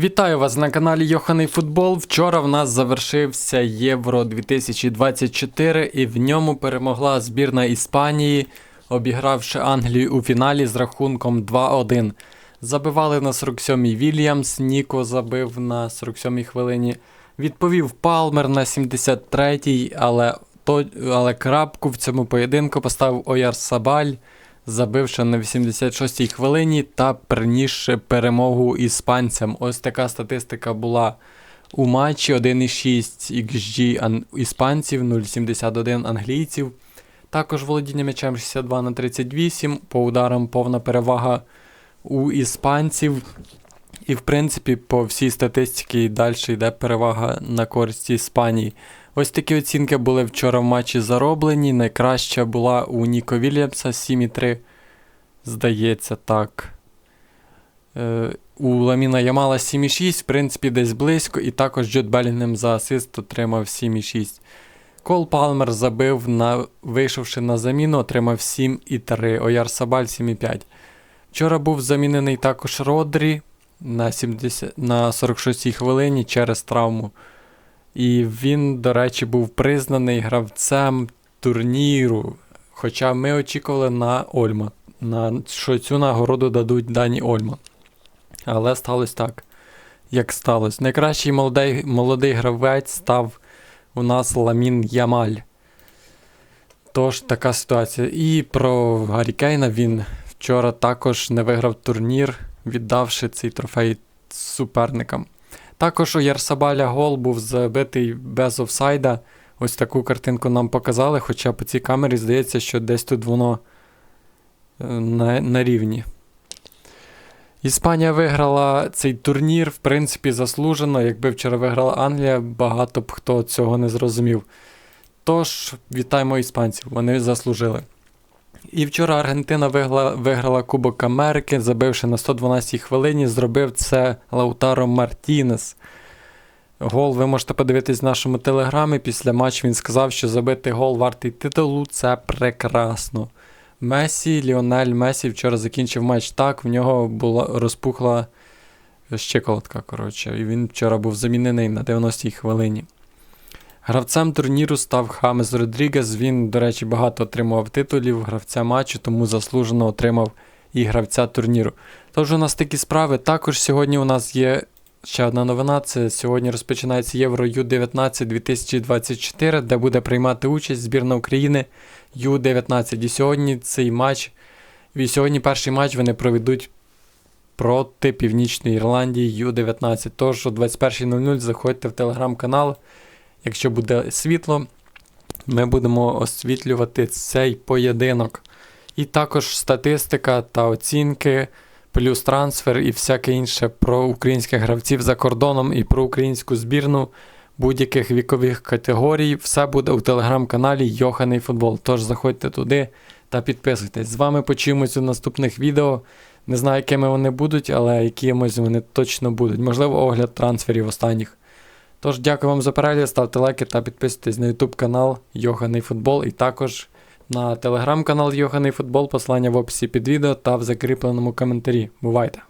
Вітаю вас на каналі Йоханий Футбол. Вчора в нас завершився Євро 2024 і в ньому перемогла збірна Іспанії, обігравши Англію у фіналі з рахунком 2-1. Забивали на 47-й Вільямс, Ніко забив на 47-й хвилині. Відповів Палмер на 73-й, але, але крапку в цьому поєдинку поставив Ояр Сабаль забивши на 86-й хвилині та принісши перемогу іспанцям. Ось така статистика була у матчі 1,6 XG іспанців, 0,71 англійців. Також володіння м'ячем 62 на 38, по ударам повна перевага у іспанців. І, в принципі, по всій статистиці далі йде перевага на користь Іспанії. Ось такі оцінки були вчора в матчі зароблені. Найкраща була у Ніко Вільямса 7,3. Здається, так. Е, у Ламіна Ямала 7,6, в принципі, десь близько. І також Джуд Белінгем за асист отримав 7,6. Кол Палмер забив, на, вийшовши на заміну, отримав 7,3. Ояр Сабаль 7,5. Вчора був замінений також Родрі на, 70, на 46-й хвилині через травму. І він, до речі, був признаний гравцем турніру. Хоча ми очікували на Ольма, на, що цю нагороду дадуть Дані Ольма. Але сталося так, як сталося. Найкращий молодий, молодий гравець став у нас Ламін Ямаль. Тож така ситуація. І про Гаррі Кейна він вчора також не виграв турнір, віддавши цей трофей суперникам. Також у Ярсабаля гол був забитий без офсайда. Ось таку картинку нам показали, хоча по цій камері здається, що десь тут воно е, на, на рівні. Іспанія виграла цей турнір, в принципі, заслужено. Якби вчора виграла Англія, багато б хто цього не зрозумів. Тож, вітаємо іспанців, вони заслужили. І вчора Аргентина виграла, виграла Кубок Америки, забивши на 112-й хвилині, зробив це Лаутаро Мартінес. Гол ви можете подивитись в нашому телеграмі. Після матчу він сказав, що забити гол вартий титулу це прекрасно. Месі, Ліонель Месі вчора закінчив матч так, в нього була розпухла щиколотка, коротше, і він вчора був замінений на 90-й хвилині. Гравцем турніру став Хамес Родрігес. Він, до речі, багато отримував титулів гравця матчу, тому заслужено отримав і гравця турніру. Тож у нас такі справи. Також сьогодні у нас є ще одна новина. Це сьогодні розпочинається Євро Ю-19 2024, де буде приймати участь збірна України Ю-19. І сьогодні цей матч, і сьогодні перший матч вони проведуть проти Північної Ірландії Ю-19. Тож о 21.00 заходьте в телеграм-канал. Якщо буде світло, ми будемо освітлювати цей поєдинок. І також статистика та оцінки, плюс трансфер і всяке інше про українських гравців за кордоном і про українську збірну будь-яких вікових категорій. Все буде у телеграм-каналі Йоханий Футбол. Тож заходьте туди та підписуйтесь. З вами почуємось у наступних відео. Не знаю, якими вони будуть, але якимось вони точно будуть. Можливо, огляд трансферів останніх. Тож, дякую вам за перегляд, ставте лайки та підписуйтесь на YouTube канал Йоганий Футбол і також на телеграм-канал Йоганий Футбол, посилання в описі під відео та в закріпленому коментарі. Бувайте!